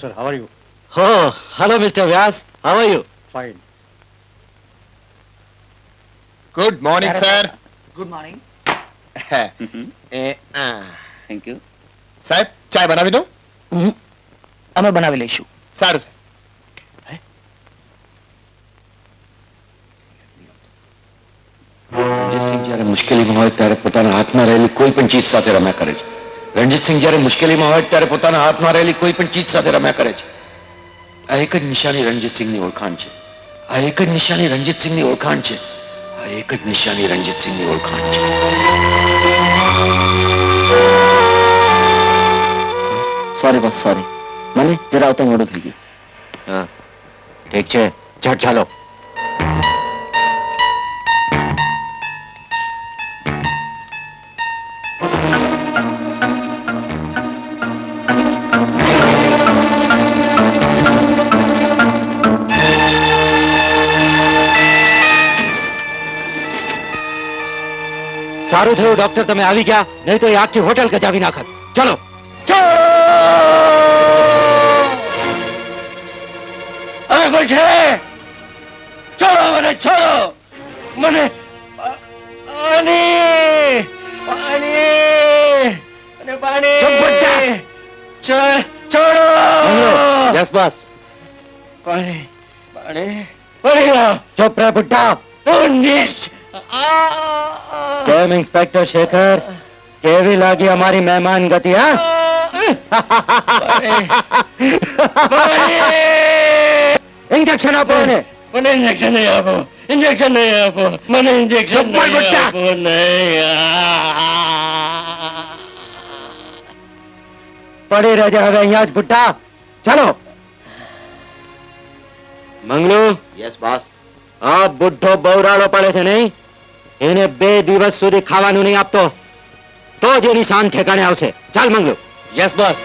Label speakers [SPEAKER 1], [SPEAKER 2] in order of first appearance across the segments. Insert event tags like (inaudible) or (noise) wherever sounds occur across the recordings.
[SPEAKER 1] sir. How are you?
[SPEAKER 2] Oh, hello, Mr. Vyas. How are you?
[SPEAKER 1] Fine.
[SPEAKER 3] Good morning sir
[SPEAKER 4] good morning
[SPEAKER 3] thank you સાહેબ ચાય બનાવી દઉં
[SPEAKER 4] અમે બનાવી લઈશું
[SPEAKER 3] સારું જે
[SPEAKER 2] રણજીતસિંહ જ્યારે મુશ્કેલીમાં હોય ત્યારે પોતાના હાથમાં રહેલી કોઈ પણ ચીજ સાથે રમ્યા કરે છે રણજીતસિંહ જ્યારે મુશ્કેલીમાં હોય ત્યારે પોતાના હાથમાં રહેલી કોઈ પણ ચીજ સાથે રમ્યા કરે છે. આ એક જ નિશાની રણજીતસિંહની ઓળખાણ છે. આ એક જ નિશાની રણજીતસિંહની ઓળખાણ છે. આ એક જ નિશાની રણજીતસિંહની ઓળખાણ છે. સોરી બસ સોરી મને જરા આવતા મોડું થઈ ગયું. હા. ઠીક છે. ઝટ ચાલો. થયું ડોક્ટર તમે આવી ગયા નહીં તો એ આખી હોટેલ ગજાવી નાખત. ચલો. અરે કોઈ છે? છોડો મને છોડો મને પાણી પાણી અને પાણી. છોડો યસ બસ. પાણી પાણી પાણી. ચુપ રહે બુટ્ટા કેમ ઇન્સ્પેક્ટર શેખર કેવી લાગી અમારી મહેમાન ગતિ હા? ઇન્જેક્શન આપો એને.
[SPEAKER 5] મને ઇન્જેક્શન નહીં આપો. ઇન્જેક્શન નહીં આપો. મને ઇન્જેક્શન નહીં આપો. નહીં.
[SPEAKER 2] પડી રહેજે હવે અહીંયા જ બુટ્ટા ચાલો. મંગલુ? યસ બોસ આ બુઢ્ઢો બવરાળો પડે છે નહીં? એને બે દિવસ સુધી ખાવાનું નહીં આપતો તો જ એની શાન ઠેકાણે આવશે. ચાલ મંગલુ. યસ
[SPEAKER 3] બસમાં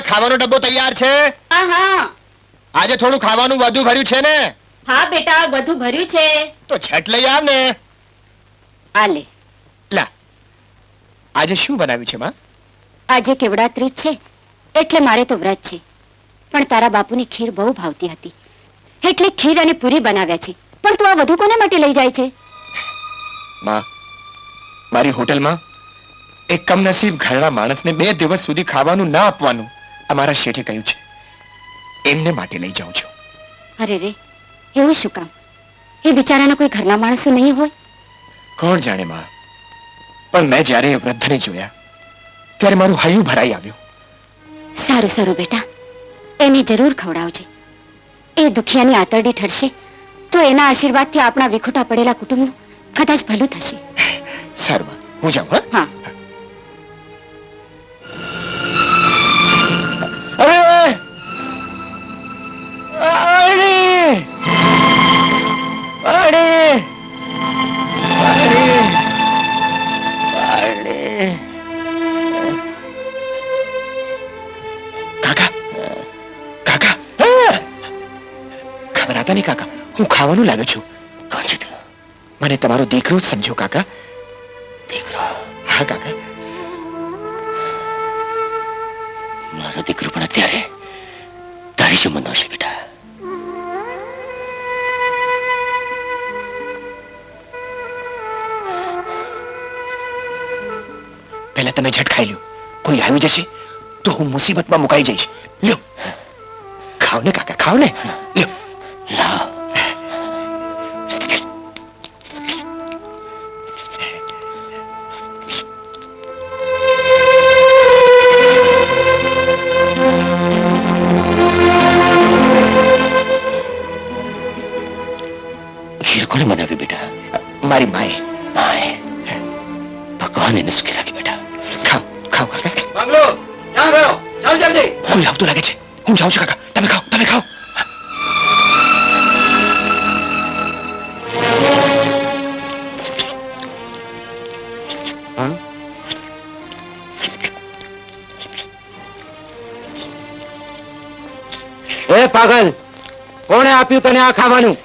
[SPEAKER 3] ખાવાનો ડબ્બો તૈયાર છે?
[SPEAKER 6] હા હા.
[SPEAKER 3] આજે થોડું ખાવાનું વધુ ભર્યું છે ને?
[SPEAKER 6] હા બેટા બધું ભર્યું છે.
[SPEAKER 3] તો છટ લઈ આવ ને.
[SPEAKER 6] આ લે.
[SPEAKER 3] આજે શું બનાવ્યું છે માં?
[SPEAKER 6] આજે કેવડા ત્રીજ છે. એટલે મારે તો વ્રત છે. પણ તારા બાપુની ખીર બહુ ભાવતી હતી. એટલે ખીર અને પૂરી બનાવ્યા છે. પણ તું આ વધુ કોને માટે લઈ જાય છે?
[SPEAKER 3] માં મારી હોટલમાં એક કમનસીબ ઘરના માણસને બે દિવસ સુધી ખાવાનું ના આપવાનું અમારા શેઠે કહ્યું છે. એમને માટે લઈ જાઉં છું.
[SPEAKER 6] અરે રે એવું શું કામ? એ બિચારાના કોઈ ઘરના માણસો નહીં હોય?
[SPEAKER 3] કોણ જાણે માં? પણ મેં જ્યારે એ વૃદ્ધને જોયા ત્યારે મારું હૈયું ભરાઈ આવ્યું.
[SPEAKER 6] સારું સારું બેટા એને જરૂર ખવડાવજે. એ દુખિયાની આતરડી ઠરશે તો એના આશીર્વાદથી આપણા વિખૂટા પડેલા કુટુંબનું કદાચ ભલું થશે.
[SPEAKER 3] સારું હું જાઉં હા.
[SPEAKER 6] હું
[SPEAKER 3] લાગે છું? કાંચિત મને તમારો દીકરો જ સમજો કાકા. દીકરો? હા કાકા. મારો દીકરો પણ અત્યારે તારી જ ઉંમરનો હશે બેટા. પહેલા તમે ઝટ ખાઈ લ્યો. કોઈ આવી જશે તો હું મુસીબતમાં મુકાઈ જઈશ. લ્યો. ખાવ ને કાકા ખાવ ને મારી માએ. માએ. ભગવાન એને સુખી રાખી બેટા. ખાઓ ખાઓ કાકા.
[SPEAKER 2] મંગલુ ક્યાં ગયો? ચાલ જલ્દી.
[SPEAKER 3] કોઈ આવતું લાગે છે. હું જાઉં છું કાકા. તમે ખાઓ તમે ખાઓ.
[SPEAKER 2] એ પાગલ કોણે આપ્યું તને આ ખાવાનું?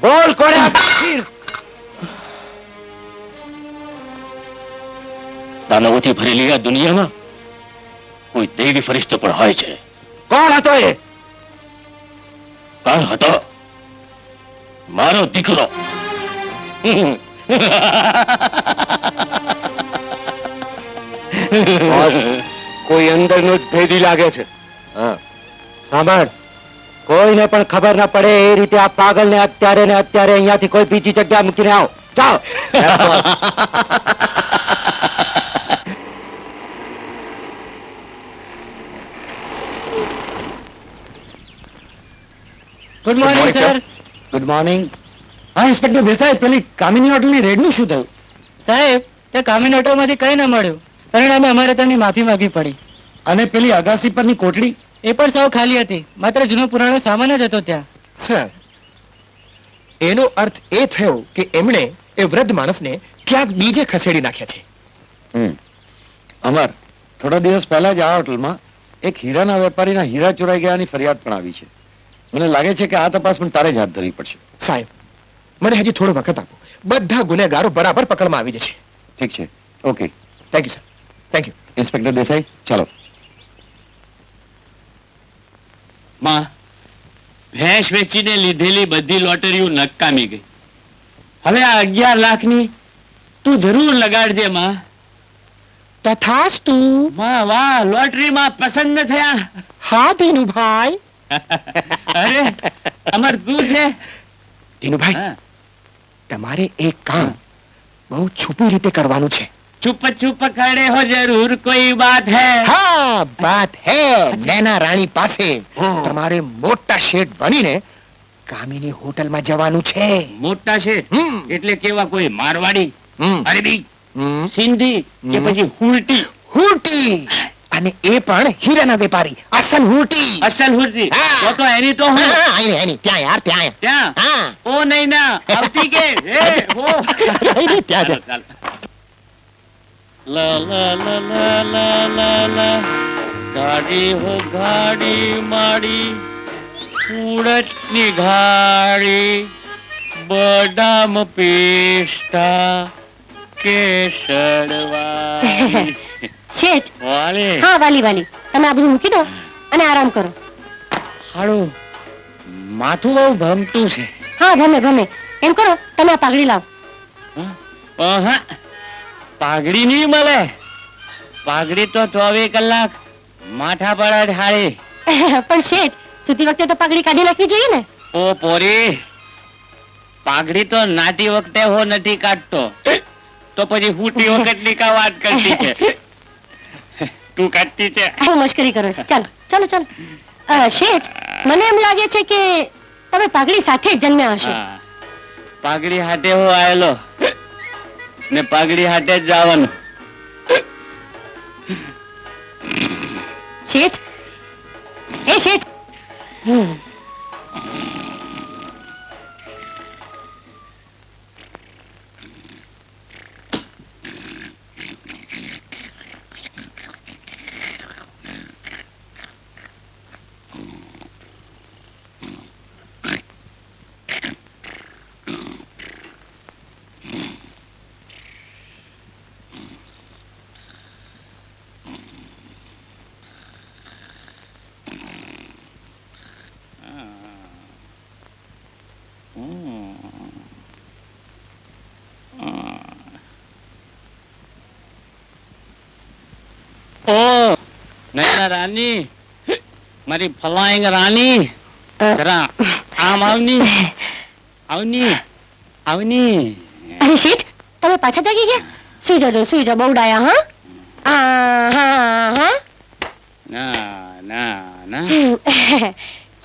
[SPEAKER 2] બોલ કોણે?
[SPEAKER 7] દાનવોથી ભરેલી આ દુનિયામાં કોઈ દેવી ફરિશ્તો પણ હોય છે.
[SPEAKER 5] કોણ હતો એ?
[SPEAKER 7] કોણ હતો? મારો દીકરો.
[SPEAKER 5] કોઈ અંદરનો જ ભેદી લાગે છે. સાંભળ. કોઈને પણ ખબર ના પડે એ રીતે આ પાગલ ને અત્યારે ને અત્યારે અહીંયાથી કોઈ બીજી જગ્યા મૂકીને આવો. જાઓ.
[SPEAKER 4] Good morning sir
[SPEAKER 5] good morning હા ઇન્સ્પેક્ટર દેસાઈ પેલી કામિની હોટલની રેડનું શું થયું?
[SPEAKER 4] સાહેબ તે કામીન હોટલમાંથી કઈ ન મળ્યું. પરિણામે અમારે તેમની માફી માંગવી પડી.
[SPEAKER 5] અને પેલી અગાસી પરની કોટડી?
[SPEAKER 4] એ પણ સાવ ખાલી હતી. માત્ર જૂનો પુરાણો સામાન જ હતો ત્યાં.
[SPEAKER 3] સર એનો અર્થ એ થયો કે એમણે એ વૃદ્ધ માણસને ક્યાંક બીજે ખસેડી નાખ્યા છે.
[SPEAKER 5] હમ. અમર થોડા દિવસ પહેલા જ આ હોટલમાં એક હીરાના વેપારીના હીરા ચોરાઈ ગયાની ફરિયાદ પણ આવી છે. મને લાગે છે કે આ તપાસ પણ તારે જ હાથ ધરવી પડશે.
[SPEAKER 3] સાહેબ મને હજી થોડો વખત આપો. બધા ગુનેગારો બરાબર પકડમાં આવી જશે.
[SPEAKER 5] ઠીક છે. Okay
[SPEAKER 3] thank you sir thank you
[SPEAKER 5] inspector Desai ચાલો.
[SPEAKER 7] માં ભેંસ વેચીને લીધેલી બધી લોટરીઓ નકામી ગઈ. હવે આ અગિયાર લાખની તું જરૂર લગાડજે માં.
[SPEAKER 3] તું
[SPEAKER 7] માં વાહ લોટરીમાં પસંદ થયા.
[SPEAKER 3] હા ધીનુભાઈ. (laughs)
[SPEAKER 7] અરે અમર તું છે?
[SPEAKER 3] ધીનુભાઈ
[SPEAKER 7] ભાઈ
[SPEAKER 3] તમારે એક કામ બહુ છુપી રીતે કરવાનું છે.
[SPEAKER 7] ચુપ ચુપ ખડે હો જરૂર કોઈ બાત હૈ?
[SPEAKER 3] હા વાત હે. નૈના રાણી પાસે તમારે મોટા શેઠ બનીને કામિની હોટલમાં જવાનું છે.
[SPEAKER 7] મોટા શેઠ?
[SPEAKER 3] હમ.
[SPEAKER 7] એટલે કેવા કોઈ મારવાડી?
[SPEAKER 3] હમ.
[SPEAKER 7] અરબી?
[SPEAKER 3] હમ.
[SPEAKER 7] સિંધી? કે
[SPEAKER 3] હમ.
[SPEAKER 7] પછી હુરટી?
[SPEAKER 3] હુરટી. અને એ પણ હીરાના વેપારી. અસલ હુરટી.
[SPEAKER 7] અસલ હુરટી?
[SPEAKER 3] હા.
[SPEAKER 7] તો તો એની તો હું.
[SPEAKER 3] હા, આઈને, આઈને, ત્યાં યાર ત્યાં.
[SPEAKER 7] ત્યાં?
[SPEAKER 3] હા.
[SPEAKER 7] ઓ નહીં ના આવતી કે? (laughs) એ હો. (laughs)
[SPEAKER 3] ત્યાં
[SPEAKER 7] ચાલો, ચાલો. લા la la la la la લા ગાડી હો ગાડી માડી ઉડતની ગાડી બદામ પિસ્તા કેસરવા
[SPEAKER 8] શેઠ
[SPEAKER 7] વાલી
[SPEAKER 8] હા વાલી વાલી તમે આ બધું મૂકી દો અને આરામ કરો.
[SPEAKER 7] હારું માથું બહુ ભમતું છે.
[SPEAKER 8] હા ભમે ભમે. એમ કરો તમે આ પાઘડી લાવો.
[SPEAKER 7] અહં. પાઘડી નહીં મળે. પાઘડી તો ચોવીસ કલાક માથા પર જ
[SPEAKER 8] પણ શેઠ સુતી વખતે તો પાઘડી કાઢી નાખવી જોઈએ ને?
[SPEAKER 7] ઓ પોરી પાઘડી તો નાટી વખતે હો નથી કાઢતો. (laughs) તો પછી ફૂટી વખતની કા વાત કરતી છે? (laughs) તું કાઢતી છે?
[SPEAKER 8] બહુ મશ્કરી કરો. ચાલો ચાલો ચાલો. શેઠ મને એમ લાગે છે કે તમે પાઘડી સાથે જ જન્મ્યા હશો.
[SPEAKER 7] પાઘડી હાથે હો આયેલો ને પાઘડી હાટે જ જવાનું.
[SPEAKER 8] શેઠ? એ શેઠ હમ.
[SPEAKER 7] ઓ નૈના રાની મારી ફલાઈંગ રાની જરા આમ આવની આવની આવની
[SPEAKER 8] અરે શેઠ તમે પાછા જાગી ગયા સુઈ જજો સુઈ જાઓ બહુ ડાયા હા આ, હા હા
[SPEAKER 7] ના ના ના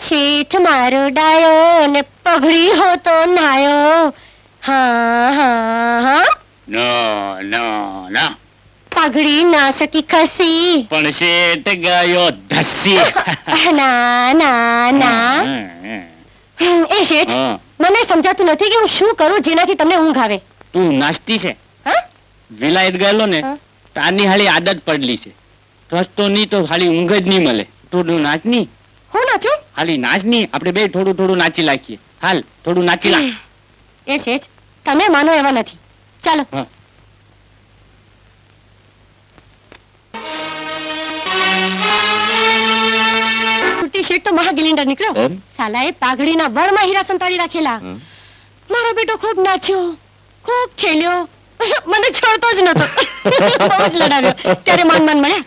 [SPEAKER 8] શેઠ મારો ડાયો ને પગડી હોતો નાયો હા હા હા
[SPEAKER 7] નો નો ના
[SPEAKER 8] પગડી ના શકી ખસી.
[SPEAKER 7] પણ શેઠ ગયો ધસી.
[SPEAKER 8] ના ના ના. એ શેઠ મને સમજાતું નથી કે હું શું કરું જેનાથી તમને ઊંઘ આવે.
[SPEAKER 7] તું નાસ્તી છે? વિલાયત ગયેલો ને તારની હાલી આદત પડલી છે. રસ્તો નહીં તો ખાલી ઊંઘ જ નહીં મળે. થોડું નાચની.
[SPEAKER 8] હું નાચું?
[SPEAKER 7] ખાલી નાચની. આપણે બે થોડું થોડું નાચી નાખીએ. હાલ થોડું નાચી લાખ
[SPEAKER 8] એ શેઠ તમે માનો એવા નથી. ચાલો. એ શેઠ તો મહાગિલિન્ડર નીકળ્યો. સાલાએ પાઘડીના વળમાં હીરા સંતાડી રાખેલા. મારો બેટો ખૂબ નાચ્યો ખૂબ ખેલ્યો. (laughs) મને છોડતો જ નતો (laughs) બહુ જ લડાવ્યો. ત્યારે મન મન મળ્યા.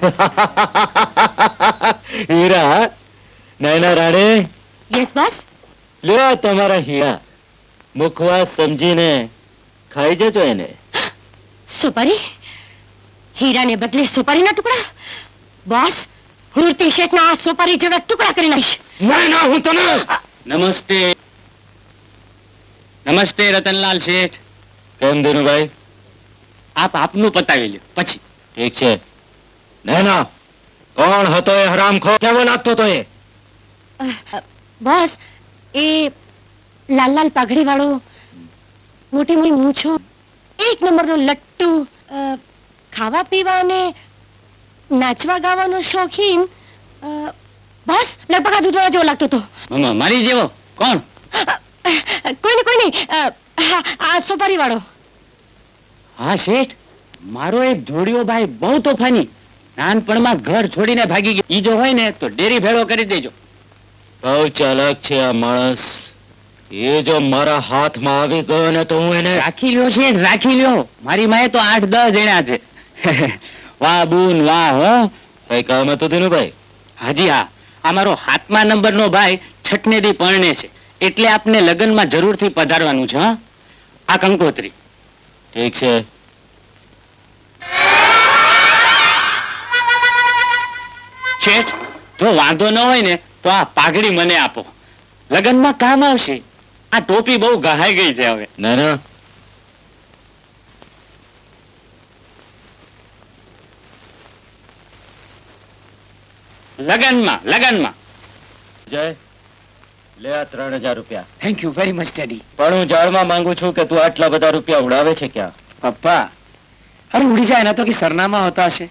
[SPEAKER 8] (laughs)
[SPEAKER 2] હીરા? નયના રાણે?
[SPEAKER 8] યસ બસ
[SPEAKER 2] લ્યો તમારા હીરા. મુખવા સમજીને ખાઈ જજો એને.
[SPEAKER 8] સુપારી? હીરાને બદલે સુપારીના ટુકડા? બોસ હુરતી શેઠના આ સુપારી જેવા ટુકડા કરી નાખીશ.
[SPEAKER 3] ના ના હું તને
[SPEAKER 7] નમસ્તે. નમસ્તે રતનલાલ શેઠ.
[SPEAKER 2] કેમ દિનુભાઈ
[SPEAKER 7] આપ આપનું પતાવી લ્યો. પછી.
[SPEAKER 2] ઠીક છે. ના કોણ હતો એ હરામખોર? કેવો લાગતો તો એ?
[SPEAKER 8] બોસ એ લાલ લાલ પાઘડી વાળો. મોટી મોટી મૂછો. એક નંબરનો લટ્ટુ ખાવા પીવા અને નાચવા ગાવાનો શોખીન બસ લગભગ આ દૂધવાળા જેવો લાગતો હતો.
[SPEAKER 7] મારી જેવો? કોણ?
[SPEAKER 8] કોઈ નહીં કોઈ નહીં હા, આ સોપારી વાળો
[SPEAKER 7] હા શેઠ મારો એક જોડિયો ભાઈ બહુ તોફાની. નાનપણમાં ઘર છોડીને ભાગી ગયો. ઈ જો હોય ને તો ડેરી ભેળો કરી દેજો.
[SPEAKER 2] બહુ ચાલાક છે આ માણસ. એ જો મારા હાથમાં આવી ગયો ને તો હું એને
[SPEAKER 7] રાખી લ્યો છે રાખી લ્યો. મારી માએ તો આઠ દસ જણા છે. (laughs) વાહ બુન વાહ હો.
[SPEAKER 2] કઈ કામ હતું ભાઈ?
[SPEAKER 7] હાજી હા. આ મારો હાથમાં નંબરનો ભાઈ છઠને દી પરણે છે. એટલે આપને લગ્નમાં જરૂરથી પધારવાનું છે હા? આ કંકોત્રી.
[SPEAKER 2] ઠીક છે.
[SPEAKER 7] શેઠ જો વાંધો ન હોય ને તો આ પાઘડી મને આપો. લગ્નમાં કામ આવશે. આ ટોપી બહુ ગહાઈ ગઈ છે હવે.
[SPEAKER 2] ના
[SPEAKER 7] લગનમાં લગનમાં.
[SPEAKER 2] જય. લે આ ત્રણ હજાર રૂપિયા.
[SPEAKER 3] Thank you very much daddy
[SPEAKER 2] પણ હું જાણવા માંગુ છું કે તું આટલા બધા રૂપિયા ઉડાવે છે ક્યાં?
[SPEAKER 3] પપ્પા. અરે ઉડી જાય એના તો કે સરનામા હોતા હશે.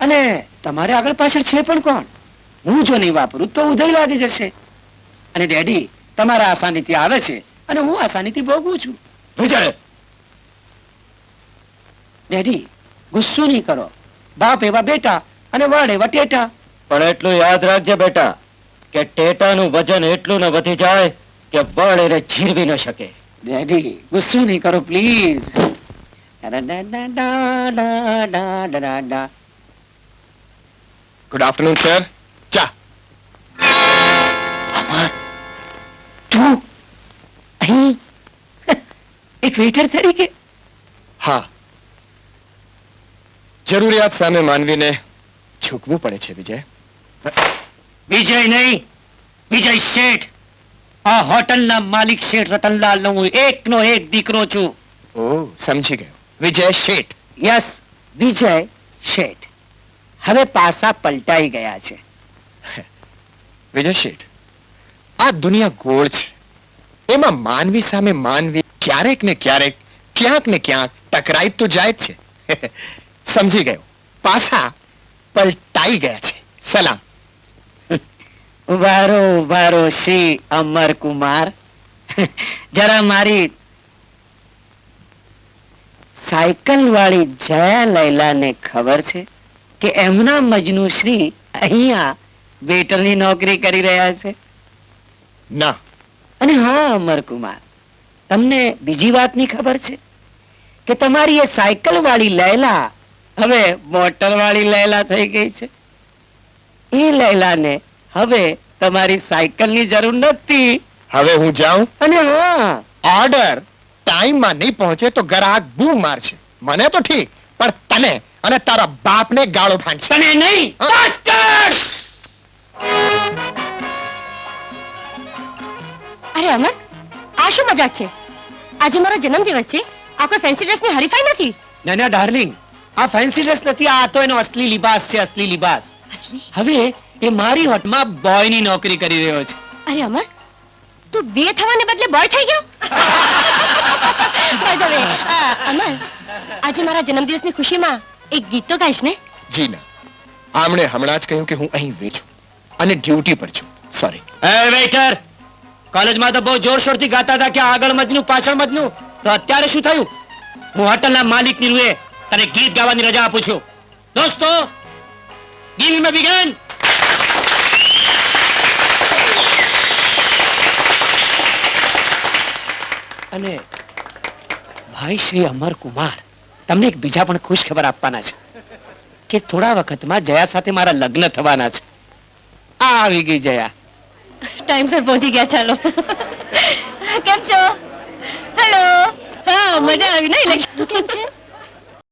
[SPEAKER 3] અને તમારે આગળ પાછળ છે પણ કોણ? હું જો નહીં વાપરું તો ઉધઈ લાગી જશે. અને ડેડી તમારા આસાનીથી આવે છે અને હું આસાનીથી ભોગવું છું. ડેડી ગુસ્સો નહીં કરો. બાપ એવા બેટા અને વડ એવા ટેટા.
[SPEAKER 2] પણ એટલું યાદ રાખજે બેટા કે ટેટાનું વજન એટલું ન વધી જાય કે વડ એને જીરવી ન શકે.
[SPEAKER 3] ડેડી ગુસ્સો નહીં કરો પ્લીઝ. ગુડ આફ્ટરનૂન સર અહીં? (laughs) એક વેઇટર તરીકે? હા. જરૂરિયાત સામે માનવીને ઝૂકવું પડે છે વિજય.
[SPEAKER 7] વિજય નહીં. વિજય શેઠ. આ હોટલના માલિક શેઠ રતનલાલ નો હું એકનો એક દીકરો છું.
[SPEAKER 3] ઓ સમજી ગયો. વિજય શેઠ. યસ વિજય શેઠ. હવે પાસા પલટાઈ ગયા છે. વિજય શેઠ આ દુનિયા ગોળ છે. એમાં માનવી સામે માનવી ક્યારેક ને ક્યારેક ક્યાંક ને ક્યાંક ટકરાઈ તો જાય જ છે. (laughs) સમજી ગયો. પાછા પલટાઈ ગયા છે. સલામ. (laughs)
[SPEAKER 9] વારો વારો શ્રી અમર કુમાર. (laughs) જરા મારી સાયકલ વાળી જયા લૈલાને ખબર છે કે એમના મજનુ શ્રી અહીંયા વેટરની નોકરી કરી રહ્યા છે?
[SPEAKER 3] ના.
[SPEAKER 9] અને હા અમરકુમાર તમને બીજી વાતની ખબર છે કે તમારી એ સાયકલ વાળી લૈલા હવે મોટર વાળી લૈલા થઈ ગઈ છે. એ લૈલાને હવે તમારી સાયકલની જરૂર નથી.
[SPEAKER 3] હવે હું જાઉં?
[SPEAKER 9] અને હા.
[SPEAKER 3] ઓર્ડર ટાઈમમાં નહીં પહોંચે તો ગ્રાહક બૂમ મારશે. મને તો ઠીક પણ તને અને તારા બાપને ગાળો ફાંડશે.
[SPEAKER 9] તને નહીં!
[SPEAKER 8] અરે અમર આ શું મજાક છે? આજે મારો જન્મદિવસ છે. આ કોઈ ફેન્સી ડ્રેસની હરીફાઈ નથી?
[SPEAKER 3] ના ના ડાર્લિંગ આ ફેન્સી ડ્રેસ નથી આ તો એનો અસલી લિબાસ છે અસલી લિબાસ. હવે એ મારી હોટમાં બોયની નોકરી કરી રહ્યો છે.
[SPEAKER 8] અરે અમર તું બે થવાને બદલે બોય થઈ ગયો? બાય ધ વે અમર આજે મારા જન્મદિવસની ખુશીમાં એક ગીત તો ગાઈશ ને?
[SPEAKER 3] જી ના. આમણે હમણાં જ કહ્યું કે હું અહીં વેચું અને ડ્યુટી પર છું. સોરી
[SPEAKER 9] એ વેઇટર કોલેજમાં તો બહુ જોરશોરથી ગાતા હતા કે આગળ મજનું, પાછળ મજનું. તો અત્યારે શું થયું? હું હોટલના માલિકની રૂએ તને ગીત ગાવાની રજા આપું છું. દોસ્તો, ગીત મે બિગન. અને ભાઈ શ્રી અમરકુમાર તમને એક બીજા પણ ખુશ ખબર આપવાના છે કે થોડા વખતમાં જયા સાથે મારા લગ્ન થવાના છે. આવી ગઈ જયા.
[SPEAKER 8] ટાઈમસર પહોંચી ગયા ચાલો. કેમ છો? હેલો હા મજા આવી નહીં?
[SPEAKER 10] તું કેમ છે?